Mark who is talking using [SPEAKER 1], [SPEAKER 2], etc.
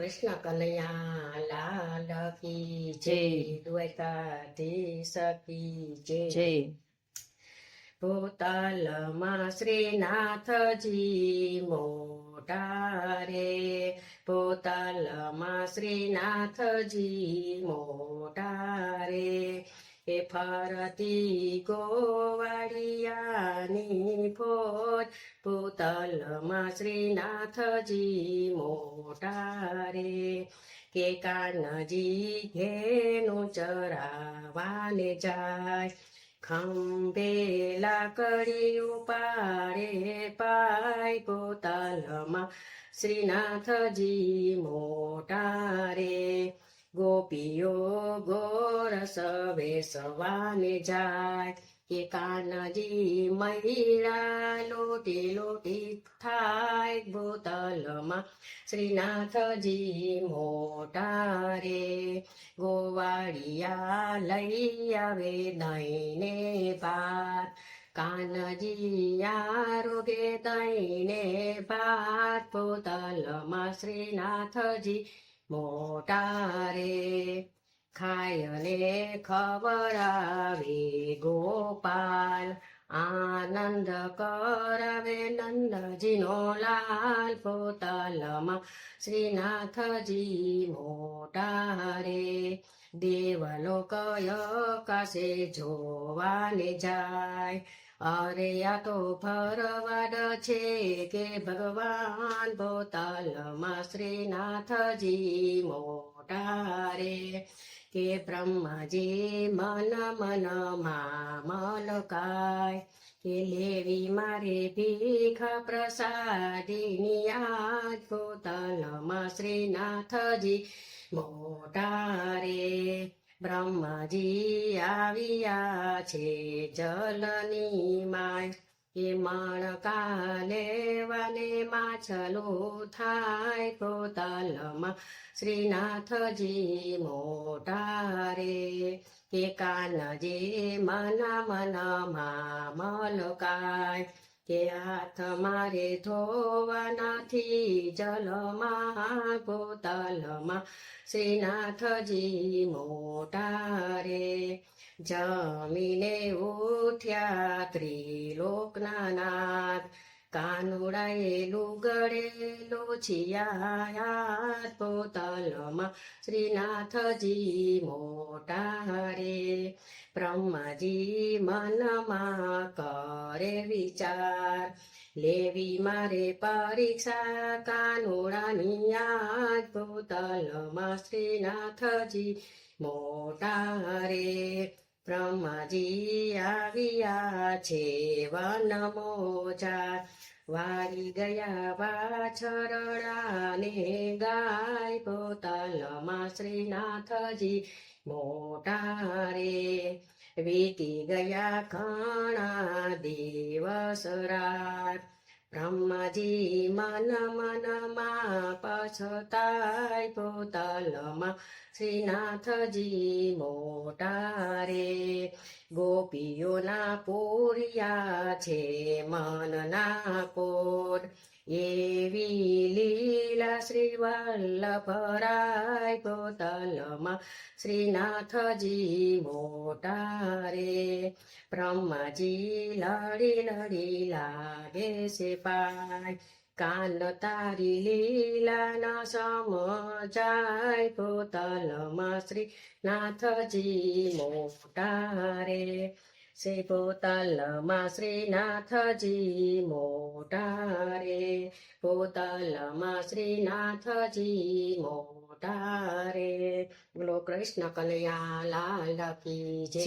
[SPEAKER 1] કૃષ્ણ કનૈયા લાલ કી જય. દ્વારકાધીશ કી જય ભૂતલમાં શ્રીનાથજી મોટા રે. ભૂતલમાં શ્રીનાથજી મોટા રે. એ ફરતી ગોવાળિયાની ફોજ ભૂતલમાં શ્રીનાથજી મોટા રે. કે કાનજી ઘેનું ચરાવાને જાય ખંભેલા કરી ઉપાડે પાય પોતાલમાં શ્રીનાથજી મોટા રે. ગોપીઓ ગોર સવે સવાને જાય. કે કાનજી મહિલા લોટી લોટી થાય ભૂતલમાં શ્રીનાથજી મોટા રે, ગોવાળિયા લઈ આવે દઈને પાર કાનજી આરોગે દઈને પાર ભૂતલમાં શ્રીનાથજી મોટા રે ખાયને ખબર આવી ગોપાલ, આનંદ કરાવે નંદજીનો લાલ પોતાલમાં. શ્રીનાથજી મોટા રે દેવલોકય કાશે જોવાને જાય. અરે આ તો ફરવાડ છે કે ભગવાન પોતાલમાં શ્રીનાથજી મોટા રે, કે બ્રહ્માજી મન મન મલકાય કે લેવી મારે ભીખ પ્રસાદીની આજ પોતાલમાં શ્રીનાથજી મોટા બ્રહ્માજી આવ્યા છે જલની માય. એ મણકા લેવાને માછલો થાય પોતાલમાં શ્રીનાથજી મોટા રે. કે કાનજી મન મનમાં મલકાય. કે હાથ મારે ધોવાનાથી જલમાં પોતાલમાં શ્રીનાથજી મોટા રે જમીને ઉઠ્યા ત્રિલોકના નાથ કાનુડાએ લુગડે તો તલમાં શ્રીનાથજી મોટા રે બ્રહ્માજી મનમાં કરે વિચાર, લેવી મારે પરીક્ષા. કાનુડાની તો તલમાં શ્રીનાથજી મોટા રે બ્રહ્માજી આવ્યા છે વન મોજા વારી ગયા વાછરડાને ગાય પોતાલમાં શ્રીનાથજી મોટા રે. વીતી ગયા ઘણા દિવસ રાત. બ્રહ્માજી મન મનમાં પછતાય પોતાલમાં, શ્રીનાથજી મોટા રે. ગોપીઓના પોરિયા છે મનના પોર, એવી લીલા શ્રી વલ્લભરાય પોતલમાં શ્રીનાથજી મોટા રે બ્રહ્માજી લડી લડી લાગે છે પાય કાન તારી લીલા ન સમજાય પોતલમાં શ્રી નાથજી મોટા રે શ્રી પોતલમાં શ્રીનાથજી મોટા રે પોતલમાં શ્રીનાથજી મોટા રે બોલો કૃષ્ણ કલ્યાણ લાલ કી
[SPEAKER 2] જય